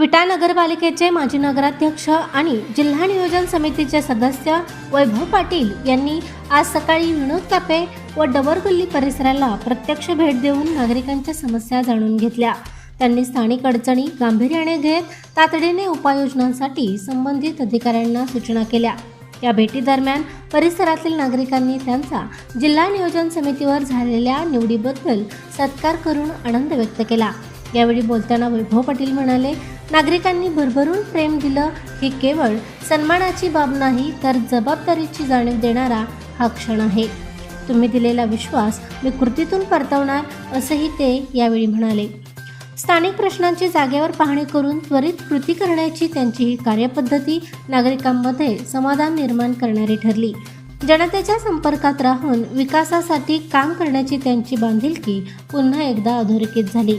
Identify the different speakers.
Speaker 1: नगरपालिकेचे माजी नगराध्यक्ष आणि जिल्हा नियोजन समितीचे सदस्य वैभव पाटील यांनी आज सकाळी विनोद कापे व डबरगल्ली परिसराला प्रत्यक्ष भेट देऊन नागरिकांच्या समस्या जाणून घेतल्या. त्यांनी स्थानिक अडचणी गांभीर्याने घेत तातडीने उपाययोजनांसाठी संबंधित अधिकाऱ्यांना सूचना केल्या. या भेटीदरम्यान परिसरातील नागरिकांनी त्यांचा जिल्हा नियोजन समितीवर झालेल्या निवडीबद्दल सत्कार करून आनंद व्यक्त केला. यावेळी बोलताना वैभव पाटील म्हणाले नागरिकांनी भरभरून प्रेम दिलं ही केवळ सन्मानाची बाब नाही तर जबाबदारीची जाणीव देणारा हा क्षण आहे. तुम्ही दिलेला विश्वास मी कृतीतून परतवणार असंही ते यावेळी म्हणाले. स्थानिक प्रश्नांची जागेवर पाहणी करून त्वरित कृती करण्याची त्यांची ही कार्यपद्धती नागरिकांमध्ये समाधान निर्माण करणारी ठरली. जनतेच्या संपर्कात राहून विकासासाठी काम करण्याची त्यांची बांधिलकी पुन्हा एकदा अधोरेखित झाली.